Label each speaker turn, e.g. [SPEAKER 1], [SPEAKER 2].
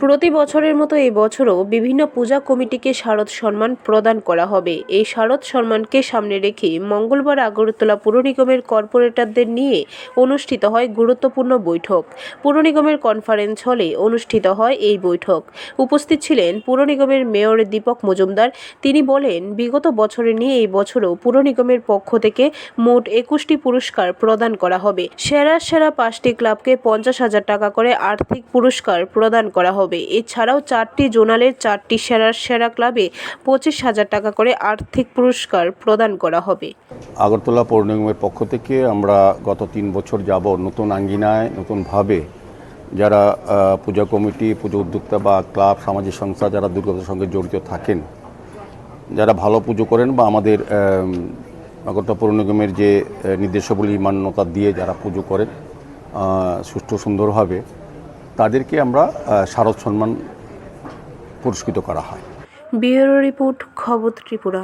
[SPEAKER 1] প্রতি বছরের মতো এই বছরও বিভিন্ন পূজা কমিটিকে শারদ সম্মান প্রদান করা হবে। এই শারদ সম্মানকে সামনে রেখে মঙ্গলবার আগরতলা পুর নিগমের কর্পোরেটরদের নিয়ে অনুষ্ঠিত হয় গুরুত্বপূর্ণ বৈঠক। পুর নিগমের কনফারেন্স হলে অনুষ্ঠিত হয় এই বৈঠক। উপস্থিত ছিলেন পুর নিগমের মেয়র দীপক মজুমদার। তিনি বলেন, বিগত বছরে নিয়ে এই বছরও পুর নিগমের পক্ষ থেকে মোট একুশটি পুরস্কার প্রদান করা হবে। সেরা সেরা পাঁচটি ক্লাবকে পঞ্চাশ হাজার টাকা করে আর্থিক পুরস্কার প্রদান করা হবে। এছাড়াও চারটি জোনালের চারটি সেরা সেরা ক্লাবে পঁচিশ হাজার টাকা করে আর্থিক পুরস্কার প্রদান করা হবে।
[SPEAKER 2] আগরতলা পৌর নিগমের পক্ষ থেকে আমরা গত তিন বছর যাব নতুন আঙ্গিনায়, নতুনভাবে যারা পূজা কমিটি, পুজো উদ্যোক্তা বা ক্লাব, সামাজিক সংস্থা যারা দুর্গাপুজোর সঙ্গে জড়িত থাকেন, যারা ভালো পুজো করেন বা আমাদের আগরতলা পৌর নিগমের যে নির্দেশাবলী, মান্যতা দিয়ে যারা পুজো করেন সুষ্ঠু সুন্দরভাবে তাদেরকে আমরা সারদ সম্মান পুরস্কৃত করা হয়।
[SPEAKER 1] ব্যুরো রিপোর্ট খবর ত্রিপুরা।